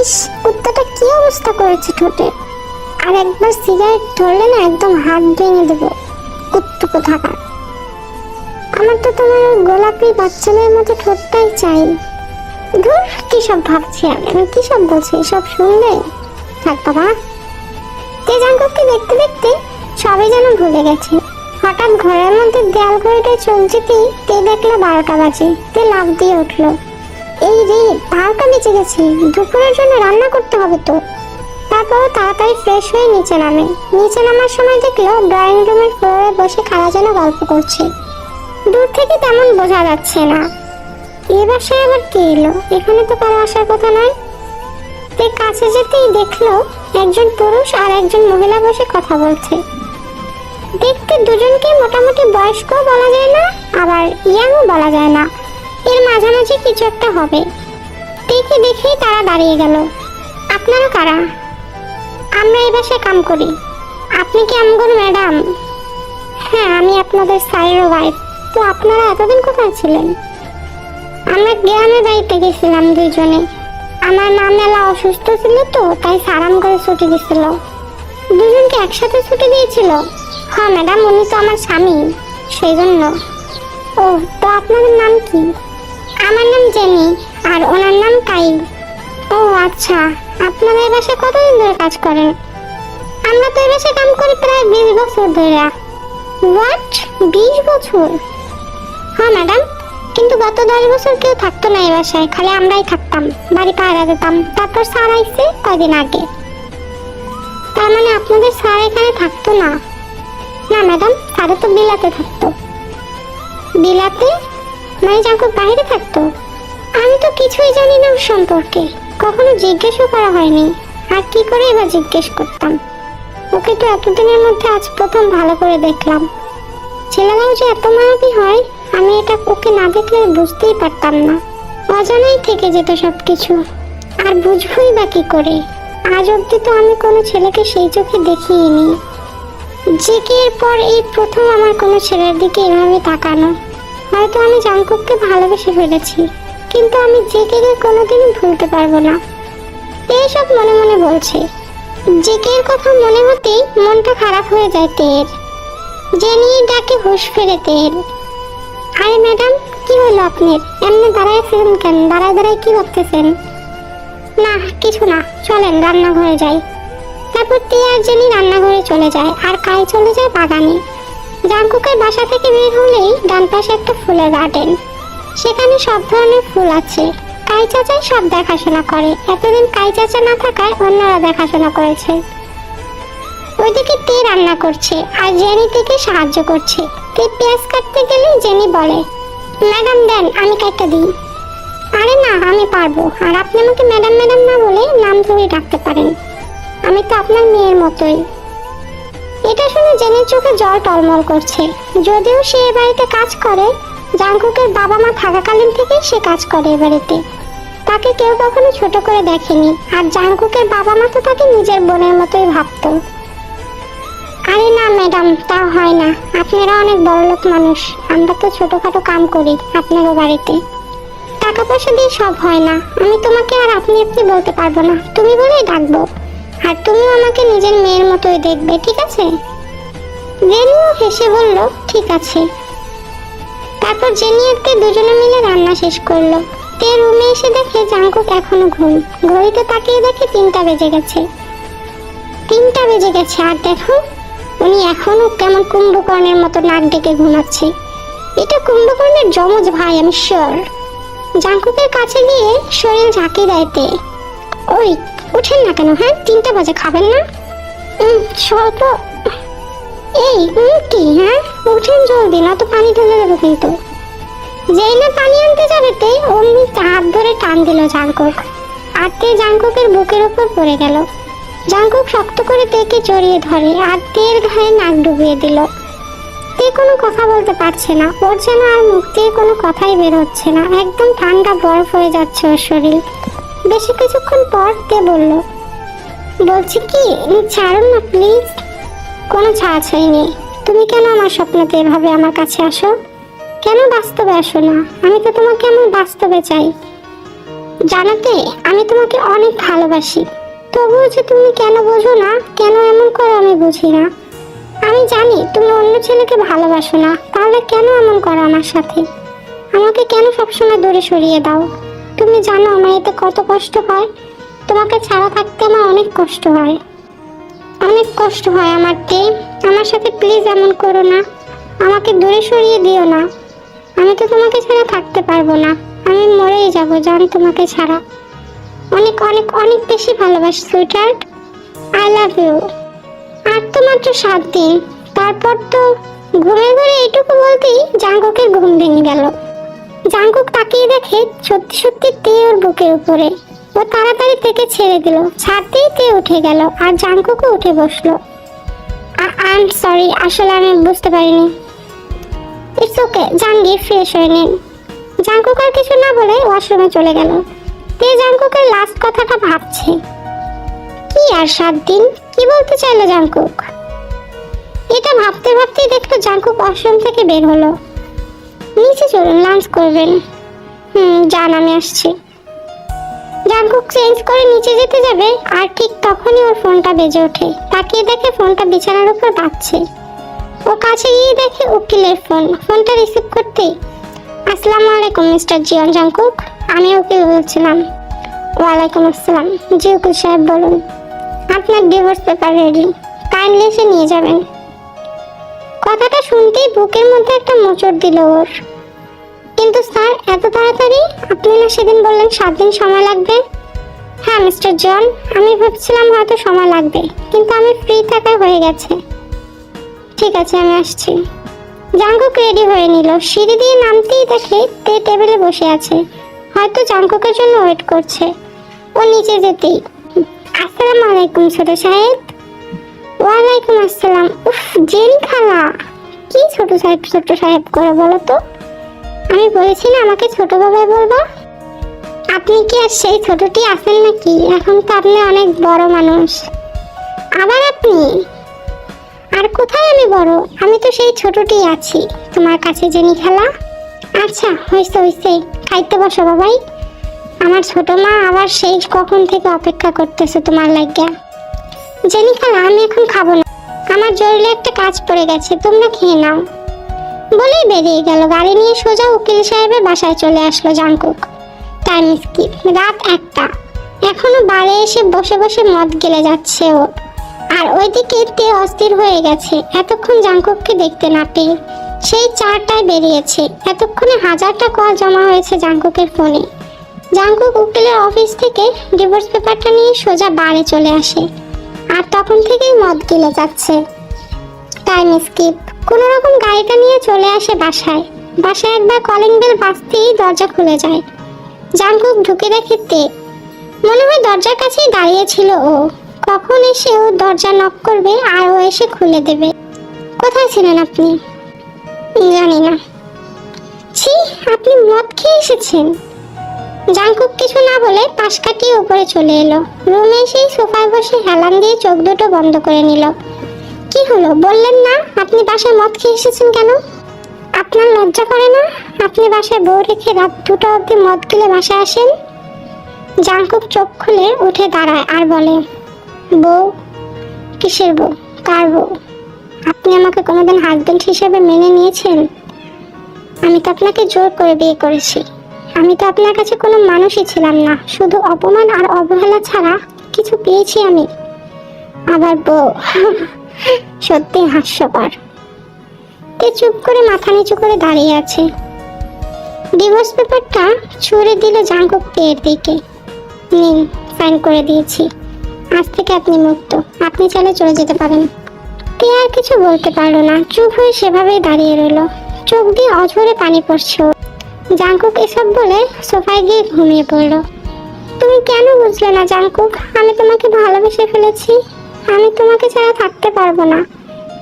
ইস, কুত্তাটা কি অবস্থা করেছে ঠোঁটে? আর একবার সিগারেট ধরলে না একদম হাত ভেঙে দেবো, কুত্তুকো থাকা আমার তো তোমার ওই গোলাপি বাচ্চাদের মতো ঠোঁটটাই চাই। ধুর, কি সব ভাবছি আমি? কি সব বলছি? সব শুনলে? থাক বাবা। তে জাঙ্কুককে দেখতে দেখতে সবাই যেন ভুলে গেছে। হঠাৎ ঘরের মধ্যে দেয়াল ঘড়িটা চলছেতেই তে দেখল বারোটা বাজে তে লাফ দিয়ে উঠল। এই রে বারোটা বেঁচে গেছে। দুপুরের জন্য রান্না করতে হবে তো। তারপর তাড়াতাড়ি ফ্রেশ হয়ে নিচে নামে। নিচে নামার সময় দেখল ড্রয়িং রুমের ফ্লোরে বসে খালা যেন গল্প করছে। দূর থেকে তেমন বোঝা যাচ্ছে না। এ বাসায় আবার কে এলো? এখানে তো কারও আসার কথা নয়। তে কাছে যেতেই দেখল একজন পুরুষ আর একজন মহিলা বসে কথা বলছে। দেখতে দুজনকে মোটামুটি বয়স্ক বলা যায় না, আবার ইয়াংও বলা যায় না। এর মাঝামাঝি কিছু একটা হবে। দেখে দেখেই তারা দাঁড়িয়ে গেল। আপনারা কারা? আমরা এই বাসায় কাম করি। আপনি কি আমগর ম্যাডাম? হ্যাঁ আমি আপনাদের স্যারের ওয়াইফ তো আপনারা এতদিন কোথায় ছিলেন? আমরা গ্রামের বাড়িতে গেছিলাম দুজনে আমার মা মেলা অসুস্থ ছিল তো, তাই সারাম করে ছুটি দিছিল। দুজনকে একসাথে ছুটি দিয়েছিল? হ্যাঁ ম্যাডাম, উনি তো আমার স্বামী সেই জন্য ও তো আপনাদের নাম কি? আমার নাম জেনি, আর ওনার নাম কাই ও আচ্ছা আপনারা এই বাসায় কতদিন ধরে কাজ করেন? আমরা তো এই বাসায় কাম করি প্রায় বিশ বছর ধরে। হোয়াট বিশ বছর? হ্যাঁ ম্যাডাম, কিন্তু গত দশ বছর কেউ থাকতো না এই বাসায়, খালি আমরাই থাকতাম, বাড়ি পাহারা দিতাম, তারপর স্যার আইসে কয়দিন আগে। তার মানে আপনাদের স্যার এখানে থাকতো না? না, ম্যাডাম স্যারে তো বিলাতে থাকতো। বিলাতে? মানে জাঙ্কুক বাইরে থাকতো? আমি তো কিছুই জানি না ওর সম্পর্কে। কখনো জিজ্ঞেসও করা হয়নি। আর কি করে এবার জিজ্ঞেস করতাম? ওকে তো এতদিনের মধ্যে আজ প্রথম ভালো করে দেখলাম। ছেলেরাও যে এত মায়াবী হয়, আমি এটা ওকে না দেখলে বুঝতেই পারতাম না। অজানাই থেকে যেত সব কিছু আর বুঝবই বা কি করে? আজ অব্দি তো আমি কোনো ছেলেকে সেই চোখে দেখিয়ে দেখিনি। জেকে এর পর এই প্রথম আমার কোনো ছেলের দিকে এভাবে তাকানো? হয়তো আমি জাঙ্কুককে ভালোবেসে ফেলেছি, কিন্তু আমি জেকেকে কোনোদিনই ভুলতে পারব না। এইসব মনে মনে বলছে। জেকের কথা মনে হতেই মনটা খারাপ হয়ে যায় তের। জেনি ডাকে হুঁশ ফেরে তের। আরে ম্যাডাম, কি হলো আপনার? এমনি দাঁড়ায় দাঁড়াইছেন কেন? দাঁড়ায় দাঁড়ায় কি ভাবতেছেন? না, কিছু না, চলেন, রান্নাঘরে যাই। তারপর তে আর জেনি রান্নাঘরে চলে যায়, আর কাই চলে যায় বাগানে। জাঙ্কুকের বাসা থেকে বের হলেই ডান পাশে একটা ফুলের গার্ডেন সেখানে সব ধরনের ফুল আছে। কাই চাচাই সব দেখাশোনা করে। এতদিন কাই চাচা না থাকায় অন্যরা দেখাশোনা করেছে। ওইদিকে তে রান্না করছে আর জেনি থেকে সাহায্য করছে। তে পেঁয়াজ কাটতে গেলেই জেনি বলে, ম্যাডাম, দেন, আমি কাটতে দিই। আরে না, আমি পারব। আর আপনি আমাকে ম্যাডাম ম্যাডাম না বলে নাম ধরে ডাকতে পারেন। আমি তো আপনার মেয়ের মতোই। জেনের চোখে জল টলমল করছে। যদিও সে এ বাড়িতে কাজ করে জাঙ্কুকের বাবা মা থাকাকালীন থেকেই সে কাজ করে এ বাড়িতে। তাকে কেউ কখনো ছোট করে দেখেনি, আর জাঙ্কুকের বাবা মা তো তাকে নিজের বোনের মতোই ভাবতো। আরে না, ম্যাডাম তা হয় না। আপনারা অনেক বড় লোক মানুষ, আমরা তো ছোটখাটো কাম করি আপনারও বাড়িতে। টাকা পয়সা দিয়ে সব হয় না। আমি তোমাকে আর আপনি আপনি বলতে পারব না। তুমি বলেই ডাকবো। আর তুমিও আমাকে নিজের মেয়ের মতোই দেখবে, ঠিক আছে? জেনিও হেসে বলল, ঠিক আছে। তারপর জেনি আর দুজনে মিলে রান্না শেষ করল। তে রুমে এসে দেখে জাঙ্কুক এখনও ঘুম। ঘড়িতে তাকিয়ে দেখে তিনটা বেজে গেছে। তিনটা বেজে গেছে, আর দেখো, উনি এখনও কেমন কুম্ভকর্ণের মতো নাক ডেকে ঘুমাচ্ছে। এটা কুম্ভকর্ণের জমজ ভাই, আমি শিওর। জাঙ্কুকের কাছে গিয়ে শরীর ঝাঁকি দেয়তে ওই, উঠেন না কেন হ্যাঁ? তিনটা বাজে, খাবেন না? স্বল্প এই কি হ্যাঁ? উঠেন, জলদি না তো পানি ঢেলে দেবো কিন্তু। যেই না পানি আনতে যাবে তে, অমনি হাত ধরে টান দিল জাঙ্কুক তে জাঙ্কুকের বুকের ওপর পড়ে গেল। জাঙ্কুক শক্ত করে তেকে জড়িয়ে ধরে, আর তের ঘায়ে নাক ডুবিয়ে দিল। তে কোনো কথা বলতে পারছে না। ওর যেন আর মুখ দিয়ে কোনো কথাই বের হচ্ছে না। একদম ঠান্ডা বরফ হয়ে যাচ্ছে ওর শরীর। বেশি কিছুক্ষণ পর তে বলল, বলছি কি, ছাড়ুন না প্লিজ কোনো ছাড়াছাড়ি নেই। তুমি কেন আমার স্বপ্নতে এভাবে আমার কাছে আসো? কেন বাস্তবে আসো না? আমি তো তোমাকে আমার বাস্তবে চাই। জানাতে আমি তোমাকে অনেক ভালোবাসি। তবুও যে তুমি কেন বোঝো না? কেন এমন করো আমি বুঝি না। আমি জানি তুমি অন্য ছেলেকে ভালোবাসো না। তাহলে কেন এমন করো আমার সাথে? আমাকে কেন সবসময় দূরে সরিয়ে দাও? তুমি জানো আমার এতে কত কষ্ট হয়। তোমাকে ছাড়া থাকতে আমার অনেক কষ্ট হয়। অনেক কষ্ট হয় আমার তে। আমার সাথে প্লিজ এমন করো না। আমাকে দূরে সরিয়ে দিও না। আমি তো তোমাকে ছাড়া থাকতে পারব না। আমি মরেই যাব, জান তোমাকে ছাড়া। অনেক অনেক অনেক বেশি ভালোবাসি সুইটার্ট আই লাভ ইউ আর তো মাত্র সাত দিন। তারপর তো ঘুরে ঘুরে এটুকু বলতেই জাঙ্কুকের ঘুম ভেঙে গেল। জাঙ্কুক তাকিয়ে দেখে সত্যি সত্যি তে ওর বুকের উপরে। ও তাড়াতাড়ি থেকে ছেড়ে দিল। ছাড়তেই তে উঠে গেল আর জাঙ্কুকও উঠে বসল। আই সরি আসলে আমি বুঝতে পারিনি। ইটস ওকে জাঙ্গি ফ্রেশ হয়ে নিন। জাঙ্কুক আর কিছু না বলে ওয়াশরুমে চলে গেল। তে জাঙ্কুকের লাস্ট কথাটা ভাবছে। কি আর সাত দিন? কি বলতে চাইলো জাঙ্কুক এটা ভাবতে ভাবতেই দেখল জাঙ্কুক ওয়াশরুম থেকে বের হলো। নিচে চলুন লাঞ্চ করবেন। হুম, যান, আমি আসছি। জাঙ্কুক চেঞ্জ করে নিচে যেতে যাবে, আর ঠিক তখনই ওর ফোনটা বেজে ওঠে। তাকিয়ে দেখে ফোনটা বিছানার উপর বাজছে। ও কাছে গিয়ে দেখে উকিলের ফোন। ফোনটা রিসিভ করতেই, আসসালামু আলাইকুম, মিস্টার জিয়ন জাঙ্কুক। আমি উকিল বলছিলাম। ওয়ালাইকুম আসসালাম। জি, উকিল সাহেব, বলুন। আপনার ডিভোর্স পেপার রেডি। কাইন্ডলি এসে নিয়ে যাবেন। কথাটা শুনতেই বুকের মধ্যে একটা মোচড় দিল ওর। এত তাড়াতাড়ি? আপনি না সেদিন বললেন সাত দিন সময় লাগবে। হ্যাঁ মিস্টার জন, আমি ভাবছিলাম হয়তো সময় লাগবে, কিন্তু আমি ফ্রি থাকায় হয়ে গেছে। ঠিক আছে, আমি আসছি। জাঙ্কুক রেডি হয়ে নিল। সিঁড়ি দিয়ে নামতেই দেখে তে টেবিলে বসে আছে। হয়তো জাঙ্কুকের জন্য ওয়েট করছে। ও নিচে যেতেই। আসসালামু আলাইকুম, ছোট সাহেব। ওয়ালাইকুম আসসালাম। উফ জেন খালা। কি ছোট সাহেব ছোট সাহেব করে বলো তো? আমি বলেছি না আমাকে ছোট বাবাই বলবা? আপনি কি আর সেই ছোটটি আছেন নাকি? এখন তো আপনি অনেক বড় মানুষ। আবার আপনি? আর কোথায় আমি বড়? আমি তো সেই ছোটটি আছি। তোমার কাছে জেনি খেলা আচ্ছা হয়েছে হয়েছে খাইতে বসো বাবাই। আমার ছোট মা আবার সেই কখন থেকে অপেক্ষা করতেছে তোমার লাগিয়া জেনি খালা আমি এখন খাব না। আমার জরুরি একটা কাজ পড়ে গেছে, তোমরা খেয়ে নাও। বলেই বেরিয়ে গেল। গাড়ি নিয়ে সোজা উকিল সাহেবের বাসায় চলে আসলো জাঙ্কুক টাইম স্কিপ রাত একটা। এখনও বাড়ি এসে বসে বসে মদ গেলে যাচ্ছে ও। আর ওইদিকে তে অস্থির হয়ে গেছে। এতক্ষণ জাঙ্কুককে দেখতে না পেয়ে সেই চারটায় বেরিয়েছে। এতক্ষণে হাজারটা কল জমা হয়েছে জাঙ্কুকের ফোনে। জাঙ্কুক উকিলের অফিস থেকে ডিভোর্স পেপারটা নিয়ে সোজা বাড়ি চলে আসে। আর তখন থেকেই মদ গিলে যাচ্ছে। টাইম স্কিপ কোনো রকম গাড়িটা নিয়ে চলে আসে বাসায়। বাসায় একবার কলিং বেল বাজতেই দরজা খুলে যায়। জাঙ্কুক ঢুকে দেখে তে। মনে হয় দরজার কাছেই দাঁড়িয়ে ছিল ও। কখন এসে ও দরজা নক করবে আর ও এসে খুলে দেবে। কোথায় ছিলেন আপনি? জানি না। ছি, আপনি মদ খেয়ে এসেছেন। জাঙ্কুক কিছু না বলে পাশ কাটিয়ে উপরে চলে এলো। রুমে এসেই সোফায় বসে হেলান দিয়ে চোখ দুটো বন্ধ করে নিল। কি হলো? বললেন না? আপনি বাসায় মদ খেয়ে এসেছেন কেন? আপনার লজ্জা করে না? আপনি বাসায় বউ রেখে রাত দুটো অবধি মদ গিলে বাসায় আসেন? জাঙ্কুক চোখ খুলে উঠে দাঁড়ায় আর বলে, বউ, কিসের বউ? কার বউ? আপনি আমাকে কোনোদিন হাজবেন্ড হিসেবে মেনে নিয়েছেন? আমি তো আপনাকে জোর করে বিয়ে করেছি। আমি তো আপনার কাছে কোনো মানুষই ছিলাম না। শুধু অপমান আর অবহেলা ছাড়া কিছু পেয়েছি আমি। আবার বউ সত্যি হাস্যকর। তে চুপ করে মাথা নিচু করে দাঁড়িয়ে আছে। ডিভোর্স পেপারটা ছুঁড়ে দিল জাঙ্কুক তেয়ের দিকে। নিন সাইন করে দিয়েছি। আজ থেকে আপনি মুক্ত। আপনি চাইলে চলে যেতে পারেন। তে আর কিছু বলতে পারল না। চুপ হয়ে সেভাবেই দাঁড়িয়ে রইল। চোখ দিয়ে অঝরে পানি পড়ছে। জাঙ্কুক এসব বলে সোফায় গিয়ে ঘুমিয়ে পড়ল। তুমি কেন বুঝলে না জাঙ্কুক? আমি তোমাকে ভালোবেসে ফেলেছি। আমি তোমাকে ছাড়া থাকতে পারব না।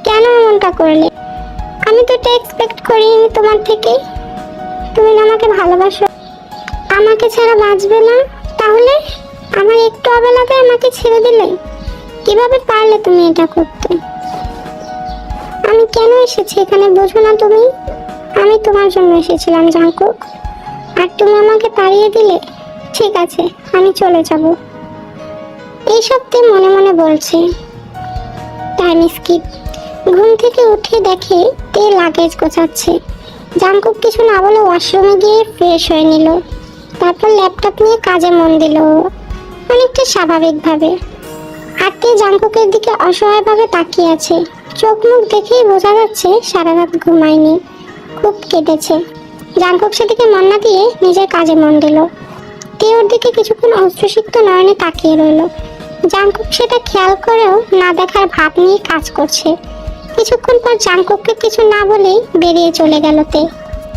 কেন এমনটা করলে? আমি তো এটা এক্সপেক্ট করিনি তোমার থেকে। তুমি আমাকে ভালোবাসো। আমাকে ছাড়া বাঁচবে না? তাহলে আমার একটু অবেলাতে আমাকে ছেড়ে দিলে? কীভাবে পারলে তুমি এটা করতে? আমি কেন এসেছি এখানে বোঝো না তুমি? আমি তোমার জন্য এসেছিলাম, জাঙ্কুক। আর তুমি আমাকে তাড়িয়ে দিলে? ঠিক আছে, আমি চলে যাব। এইসব তে মনে মনে বলছে। টাইম স্কিপ ঘুম থেকে উঠে দেখে তে লাগেজ গোছাচ্ছে। জাঙ্কুক কিছু না বলে ওয়াশরুমে গিয়ে ফ্রেশ হয়ে নিল। তারপর ল্যাপটপ নিয়ে কাজে মন দিল। অনেকটা স্বাভাবিকভাবে। আর তে জাঙ্কুকের দিকে অসহায়ভাবে তাকিয়ে আছে। চোখ মুখ দেখেই বোঝা যাচ্ছে সারা রাত ঘুমায়নি। খুব কেটেছে জাঙ্কুক সেদিকে মন না দিয়ে নিজের কাজে মন দিল। তে ওর দিকে কিছুক্ষণ অস্ত্রসিক্ত নয়নে তাকিয়ে রইল। জাঙ্কুক সেটা খেয়াল করেও না দেখার ভাব নিয়ে কাজ করছে। কিছুক্ষণ পর জাঙ্কুককে কিছু না বলেই বেরিয়ে চলে গেল তে।